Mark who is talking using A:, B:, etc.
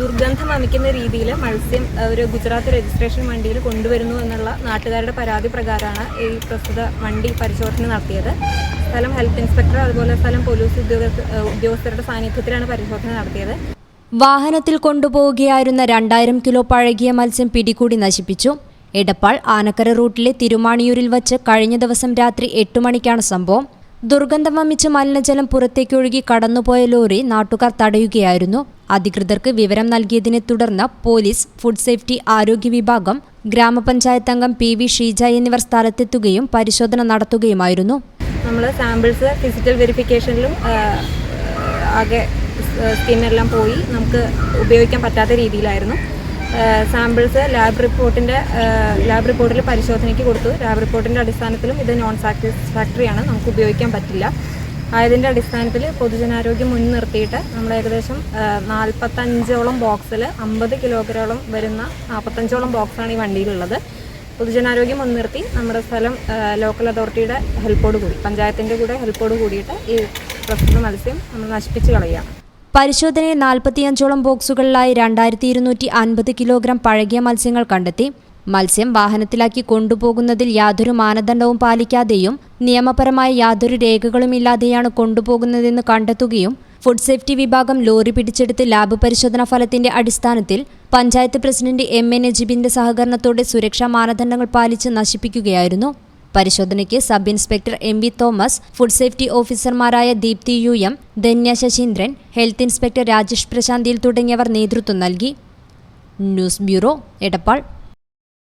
A: ദുർഗന്ധം വമിക്കുന്ന രീതിയിൽ മത്സ്യം ഒരു ഗുജറാത്ത് രജിസ്ട്രേഷൻ വണ്ടിയിൽ കൊണ്ടുവരുന്നു എന്നുള്ള നാട്ടുകാരുടെ പരാതി പ്രകാരമാണ് ഈ പ്രസ്തുത വണ്ടി പരിശോധന നടത്തിയത്. സ്ഥലം ഹെൽത്ത് ഇൻസ്പെക്ടർ അതുപോലെ സ്ഥലം പോലീസ് ഉദ്യോഗസ്ഥ ഉദ്യോഗസ്ഥരുടെ സാന്നിധ്യത്തിലാണ് പരിശോധന നടത്തിയത്.
B: വാഹനത്തിൽ കൊണ്ടുപോവുകയായിരുന്ന രണ്ടായിരം കിലോ പഴകിയ മത്സ്യം പിടികൂടി നശിപ്പിച്ചു. എടപ്പാൾ ആനക്കര റൂട്ടിലെ തിരുമാണിയൂരിൽ വച്ച് കഴിഞ്ഞ ദിവസം രാത്രി എട്ടു മണിക്കാണ് സംഭവം. ദുർഗന്ധം വമിച്ച് മലിനജലം പുറത്തേക്കൊഴുകി കടന്നുപോയ ലോറി നാട്ടുകാർ തടയുകയായിരുന്നു. അധികൃതർക്ക് വിവരം നൽകിയതിനെ തുടർന്ന് പോലീസ് ഫുഡ് സേഫ്റ്റി ആരോഗ്യ വിഭാഗം ഗ്രാമപഞ്ചായത്ത് അംഗം പി വി ഷീജ എന്നിവർ സ്ഥലത്തെത്തുകയും പരിശോധന നടത്തുകയുമായിരുന്നു.
A: നമ്മൾ സാമ്പിൾസ് ഫിസിക്കൽ വെരിഫിക്കേഷനിലും ആകെ സ്കിന്നെല്ലാം പോയി നമുക്ക് ഉപയോഗിക്കാൻ പറ്റാത്ത രീതിയിലായിരുന്നു. സാമ്പിൾസ് ലാബ് റിപ്പോർട്ടിന്റെ ലാബ് റിപ്പോർട്ടിൽ പരിശോധനയ്ക്ക് കൊടുത്തു. ലാബ് റിപ്പോർട്ടിന്റെ അടിസ്ഥാനത്തിലും ഇത് നോൺ സാറ്റിസ്ഫാക്ടറിയാണ് നമുക്ക് ഉപയോഗിക്കാൻ പറ്റില്ല. ആയതിന്റെ അടിസ്ഥാനത്തിൽ പൊതുജനാരോഗ്യം മുൻനിർത്തിയിട്ട് നമ്മൾ ഏകദേശം നാൽപ്പത്തഞ്ചോളം ബോക്സിൽ അമ്പത് കിലോഗ്രാമോളം വരുന്ന നാൽപ്പത്തഞ്ചോളം ബോക്സാണ് ഈ വണ്ടിയിലുള്ളത്. പൊതുജനാരോഗ്യം മുൻനിർത്തി നമ്മുടെ സ്ഥലം ലോക്കൽ അതോറിറ്റിയുടെ ഹെൽപ്പോട് കൂടി പഞ്ചായത്തിന്റെ കൂടെ ഹെൽപ്പോട് കൂടിയിട്ട് ഈ പ്രസ്തുത മത്സ്യം നമ്മൾ നശിപ്പിച്ച് കളയുകയാണ്.
B: പരിശോധനയിൽ നാൽപ്പത്തിയഞ്ചോളം ബോക്സുകളിലായി രണ്ടായിരത്തി ഇരുന്നൂറ്റി അൻപത് കിലോഗ്രാം പഴകിയ മത്സ്യങ്ങൾ കണ്ടെത്തി. മത്സ്യം വാഹനത്തിലാക്കി കൊണ്ടുപോകുന്നതിൽ യാതൊരു മാനദണ്ഡവും പാലിക്കാതെയും നിയമപരമായ യാതൊരു രേഖകളുമില്ലാതെയാണ് കൊണ്ടുപോകുന്നതെന്ന് കണ്ടെത്തുകയും ഫുഡ് സേഫ്റ്റി വിഭാഗം ലോറി പിടിച്ചെടുത്ത് ലാബ് പരിശോധനാ ഫലത്തിന്റെ അടിസ്ഥാനത്തിൽ പഞ്ചായത്ത് പ്രസിഡന്റ് എം എ നജീബിന്റെ സഹകരണത്തോടെ സുരക്ഷാ മാനദണ്ഡങ്ങൾ പാലിച്ച് നശിപ്പിക്കുകയായിരുന്നു. പരിശോധനയ്ക്ക് sub inspector M V Thomas food safety ഓഫീസർമാരായ Deepthi U M Dhanya Sasheendran health inspector Rajesh പ്രശാന്തിൽ തുടങ്ങിയവർ നേതൃത്വം നൽകി. News bureau Edappal.